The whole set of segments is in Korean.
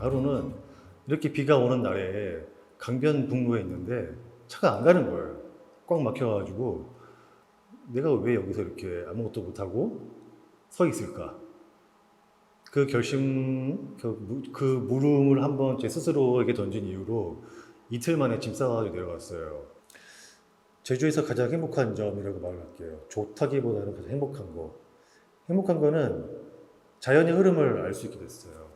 가루는 이렇게 비가 오는 날에 강변북로에 있는데 차가 안 가는 거예요. 꽉 막혀가지고 내가 왜 여기서 이렇게 아무것도 못하고 서 있을까? 그 결심, 그, 무- 그 물음을 한번 제 스스로에게 던진 이후로 이틀 만에 짐 싸가지고 내려갔어요. 제주에서 가장 행복한 점이라고 말을 할게요. 좋다기보다는 가장 행복한 거. 행복한 거는 자연의 흐름을 알 수 있게 됐어요.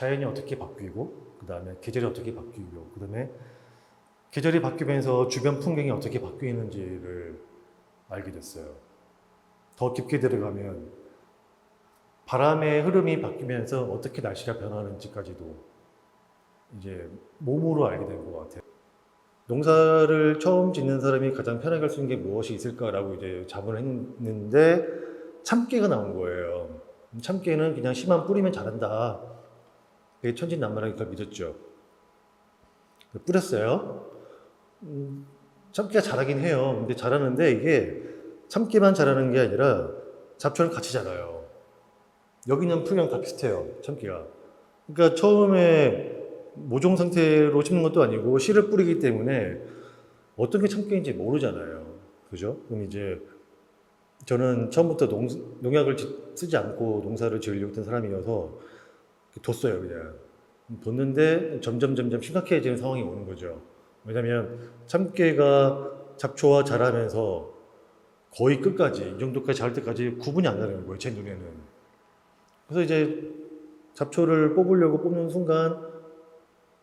자연이 어떻게 바뀌고, 그 다음에 계절이 어떻게 바뀌고, 그 다음에 계절이 바뀌면서 주변 풍경이 어떻게 바뀌는지를 알게 됐어요. 더 깊게 들어가면 바람의 흐름이 바뀌면서 어떻게 날씨가 변하는지까지도 이제 몸으로 알게 된 것 같아요. 농사를 처음 짓는 사람이 가장 편하게 할 수 있는 게 무엇이 있을까라고 이제 자문을 했는데 참깨가 나온 거예요. 참깨는 그냥 씨만 뿌리면 자란다. 그게 천진난만하게 그걸 믿었죠. 뿌렸어요. 음, 참깨가 자라긴 해요. 근데 자라는데 이게 참깨만 자라는 게 아니라 잡초랑 같이 자라요. 여기는 풀이랑 다 비슷해요. 참깨가. 그러니까 처음에 모종 상태로 심는 것도 아니고 씨를 뿌리기 때문에 어떤 게 참깨인지 모르잖아요. 그죠? 그럼 이제 저는 처음부터 농, 농약을 지- 쓰지 않고 농사를 지으려고 했던 사람이어서 뒀어요, 그냥. 뒀는데 점점 점점 심각해지는 상황이 오는 거죠. 왜냐면 참깨가 잡초와 자라면서 거의 끝까지 이 정도까지 자랄 때까지 구분이 안 가는 거예요, 제 눈에는. 그래서 이제 잡초를 뽑으려고 뽑는 순간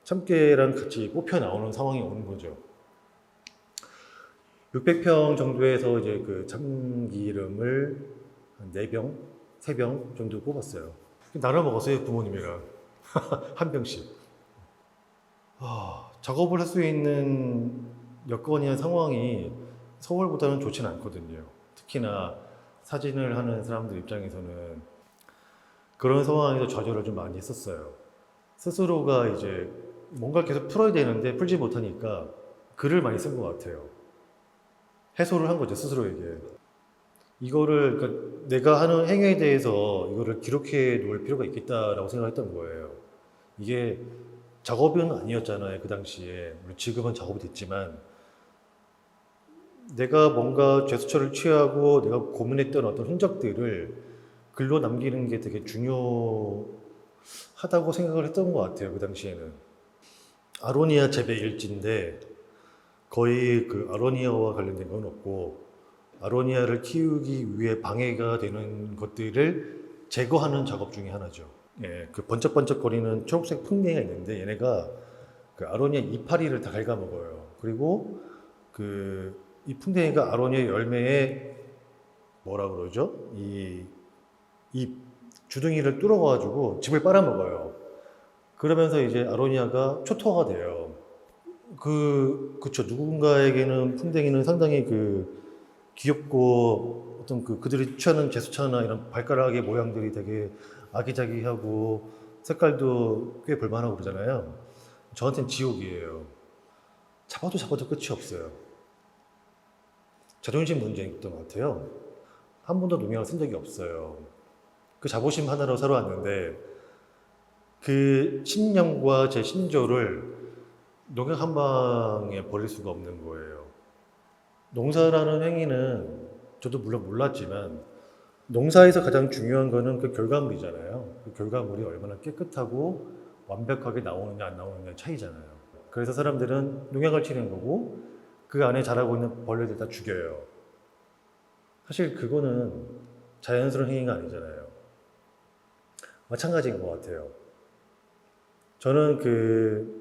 참깨랑 같이 뽑혀 나오는 상황이 오는 거죠. 600평 정도에서 이제 그 참기름을 한 4병, 3병 정도 뽑았어요. 나눠 먹었어요, 부모님이랑. 한 병씩. 아, 작업을 할 수 있는 여건이나 상황이 서울보다는 좋지는 않거든요. 특히나 사진을 하는 사람들 입장에서는 그런 상황에서 좌절을 좀 많이 했었어요. 스스로가 이제 뭔가 계속 풀어야 되는데 풀지 못하니까 글을 많이 쓴 것 같아요. 해소를 한 거죠, 스스로에게. 이거를, 그러니까 내가 하는 행위에 대해서 이거를 기록해 놓을 필요가 있겠다라고 생각했던 거예요. 이게 작업은 아니었잖아요, 그 당시에. 지금은 작업이 됐지만, 내가 뭔가 제스처를 취하고 내가 고민했던 어떤 흔적들을 글로 남기는 게 되게 중요하다고 생각을 했던 것 같아요, 그 당시에는. 아로니아 재배 일지인데, 거의 그 아로니아와 관련된 건 없고, 아로니아를 키우기 위해 방해가 되는 것들을 제거하는 작업 중에 하나죠. 예, 그 번쩍번쩍거리는 초록색 풍뎅이가 있는데 얘네가 그 아로니아 이파리를 다 갉아먹어요. 그리고 그 이 풍뎅이가 아로니아 열매에 뭐라 그러죠? 이, 이 주둥이를 뚫어가지고 즙을 빨아먹어요. 그러면서 이제 아로니아가 초토화가 돼요. 그, 그쵸. 누군가에게는 풍뎅이는 상당히 그 귀엽고 어떤 그 그들이 취하는 제스처나 이런 발가락의 모양들이 되게 아기자기하고 색깔도 꽤 볼만하고 그러잖아요. 저한테는 지옥이에요. 잡아도 잡아도 끝이 없어요. 자존심 문제였던 것 같아요. 한 번도 농약을 쓴 적이 없어요. 그 자부심 하나로 살아왔는데 그 신념과 제 신조를 농약 한 방에 버릴 수가 없는 거예요. 농사라는 행위는 저도 물론 몰랐지만 농사에서 가장 중요한 거는 그 결과물이잖아요. 그 결과물이 얼마나 깨끗하고 완벽하게 나오느냐 안 나오느냐 차이잖아요. 그래서 사람들은 농약을 치는 거고 그 안에 자라고 있는 벌레들 다 죽여요. 사실 그거는 자연스러운 행위가 아니잖아요. 마찬가지인 것 같아요. 저는 그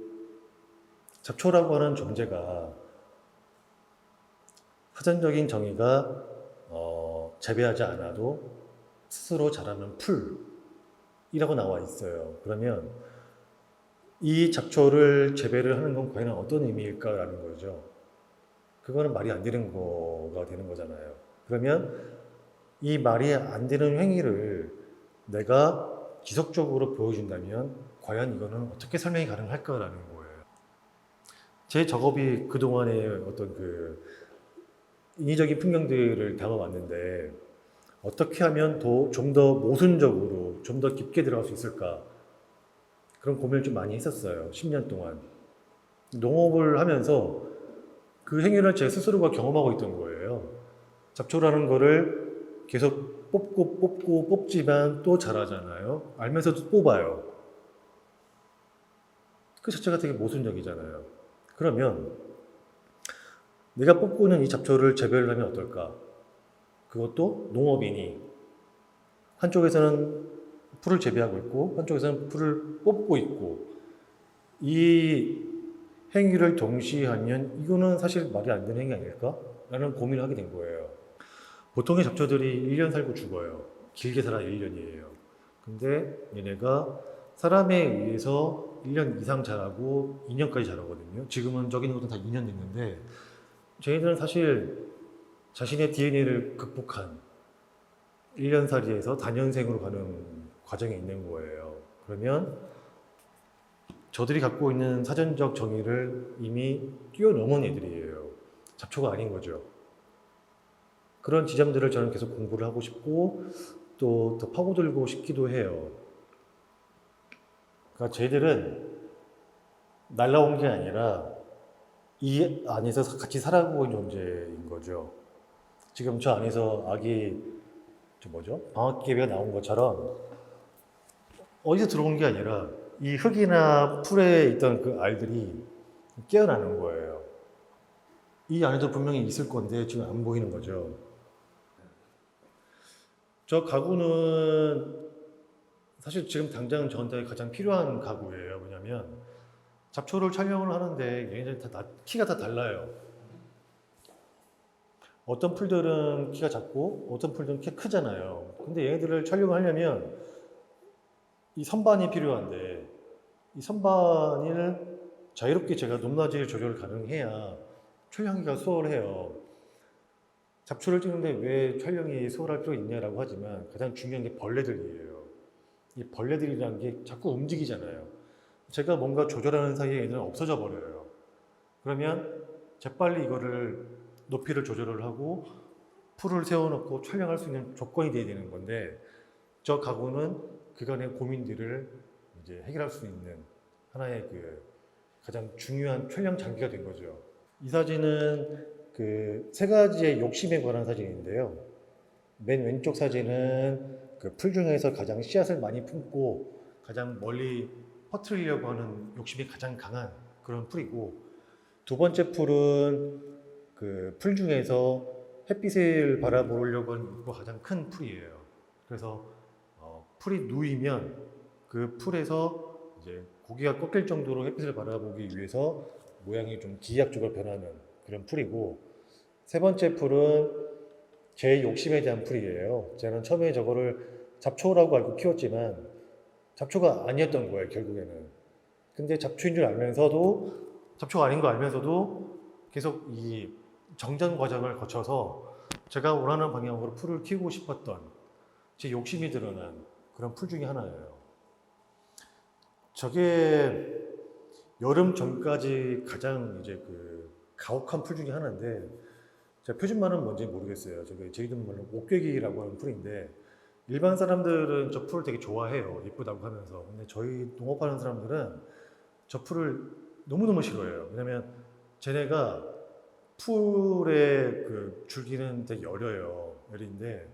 잡초라고 하는 존재가 사전적인 정의가 어, 재배하지 않아도 스스로 자라는 풀이라고 나와 있어요. 그러면 이 잡초를 재배를 하는 건 과연 어떤 의미일까라는 거죠. 그거는 말이 안 되는 거가 되는 거잖아요. 그러면 이 말이 안 되는 행위를 내가 지속적으로 보여준다면 과연 이거는 어떻게 설명이 가능할까라는 거예요. 제 작업이 그동안의 어떤 그 인위적인 풍경들을 담아왔는데 어떻게 하면 더좀더 모순적으로 좀 더 깊게 들어갈 수 있을까 그런 고민을 좀 많이 했었어요. 10년 동안. 농업을 하면서 그 행위를 제 스스로가 경험하고 있던 거예요. 잡초라는 거를 계속 뽑고 뽑고 뽑지만 또 자라잖아요. 알면서도 뽑아요. 그 자체가 되게 모순적이잖아요. 그러면 내가 뽑고 있는 이 잡초를 재배를 하면 어떨까? 그것도 농업인이 한쪽에서는 풀을 재배하고 있고 한쪽에서는 풀을 뽑고 있고 이 행위를 동시에 하면 이거는 사실 말이 안 되는 행위 아닐까? 라는 고민을 하게 된 거예요. 보통의 잡초들이 1년 살고 죽어요. 길게 살아 1년이에요. 근데 얘네가 사람에 의해서 1년 이상 자라고 2년까지 자라거든요. 지금은 저기 있는 것도 다 2년 됐는데 쟤네들은 사실 자신의 DNA를 극복한 1년살이에서 다년생으로 가는 과정에 있는 거예요. 그러면 저들이 갖고 있는 사전적 정의를 이미 뛰어넘은 애들이에요. 잡초가 아닌 거죠. 그런 지점들을 저는 계속 공부를 하고 싶고 또 더 파고들고 싶기도 해요. 그러니까 쟤들은 날라온 게 아니라 이 안에서 같이 있는 존재인 거죠. 지금 저 안에서 아기 저 뭐죠? 방학개비가 나온 것처럼 어디서 들어온 게 아니라 이 흙이나 풀에 있던 그 알들이 깨어나는 거예요. 이 안에도 분명히 있을 건데 지금 안 보이는 거죠. 저 가구는 사실 지금 당장 저한테 가장 필요한 가구예요. 왜냐면 잡초를 촬영을 하는데 얘네들 다 나- 키가 다 달라요. 어떤 풀들은 키가 작고 어떤 풀들은 키가 크잖아요. 근데 얘네들을 촬영하려면 이 선반이 필요한데 이 선반을 자유롭게 제가 높낮이 조절 가능해야 촬영하기가 수월해요. 잡초를 찍는데 왜 촬영이 수월할 필요가 있냐라고 하지만 가장 중요한 게 벌레들이에요. 이 벌레들이라는 게 자꾸 움직이잖아요. 제가 뭔가 조절하는 사이에 얘들은 없어져 버려요. 그러면 재빨리 이거를 높이를 조절을 하고 풀을 세워놓고 촬영할 수 있는 조건이 돼야 되는 건데 저 가구는 그간의 고민들을 이제 해결할 수 있는 하나의 그 가장 중요한 촬영 장비가 된 거죠. 이 사진은 그 세 가지의 욕심에 관한 사진인데요. 맨 왼쪽 사진은 그 풀 중에서 가장 씨앗을 많이 품고 가장 멀리 퍼뜨리려고 하는 욕심이 가장 강한 그런 풀이고 두 번째 풀은 그 풀 중에서 햇빛을 바라보려고 하는 가장 큰 풀이에요. 그래서 어, 풀이 누이면 그 풀에서 이제 고기가 꺾일 정도로 햇빛을 바라보기 위해서 모양이 좀 기하학적으로 변하는 그런 풀이고 세 번째 풀은 제 욕심에 대한 풀이에요. 저는 처음에 저거를 잡초라고 알고 키웠지만 잡초가 아니었던 거예요, 결국에는. 근데 잡초인 줄 알면서도 잡초가 아닌 거 알면서도 계속 이 정전 과정을 거쳐서 제가 원하는 방향으로 풀을 키우고 싶었던 제 욕심이 드러난 그런 풀 중에 하나예요. 저게 여름 전까지 가장 이제 그 가혹한 풀 중에 하나인데 제가 표준말은 뭔지 모르겠어요. 제이든 말로 옥괴기라고 하는 풀인데 일반 사람들은 저 풀을 되게 좋아해요. 예쁘다고 하면서. 근데 저희 농업하는 사람들은 저 풀을 너무너무 싫어해요. 왜냐면 쟤네가 풀의 그 줄기는 되게 여려요. 여린데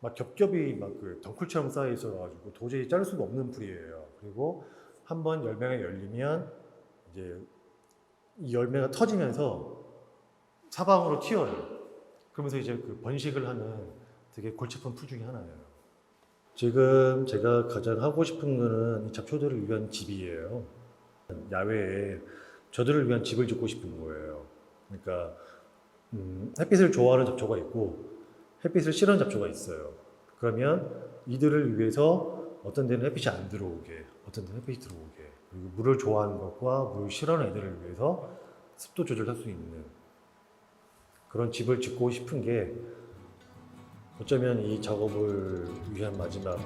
막 겹겹이 막 그 덩쿨처럼 쌓여 있어가지고 도저히 자를 수가 없는 풀이에요. 그리고 한 번 열매가 열리면 이제 이 열매가 터지면서 사방으로 튀어요. 그러면서 이제 그 번식을 하는 되게 골치 아픈 풀 중에 하나예요. 지금 제가 가장 하고 싶은 거는 이 잡초들을 위한 집이에요. 야외에 저들을 위한 집을 짓고 싶은 거예요. 그러니까 음, 햇빛을 좋아하는 잡초가 있고 햇빛을 싫어하는 잡초가 있어요. 그러면 이들을 위해서 어떤 데는 햇빛이 안 들어오게, 어떤 데는 햇빛이 들어오게, 그리고 물을 좋아하는 것과 물을 싫어하는 애들을 위해서 습도 조절할 수 있는 그런 집을 짓고 싶은 게 어쩌면 이 작업을 위한 마지막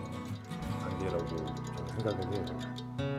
단계라고 생각을 해요.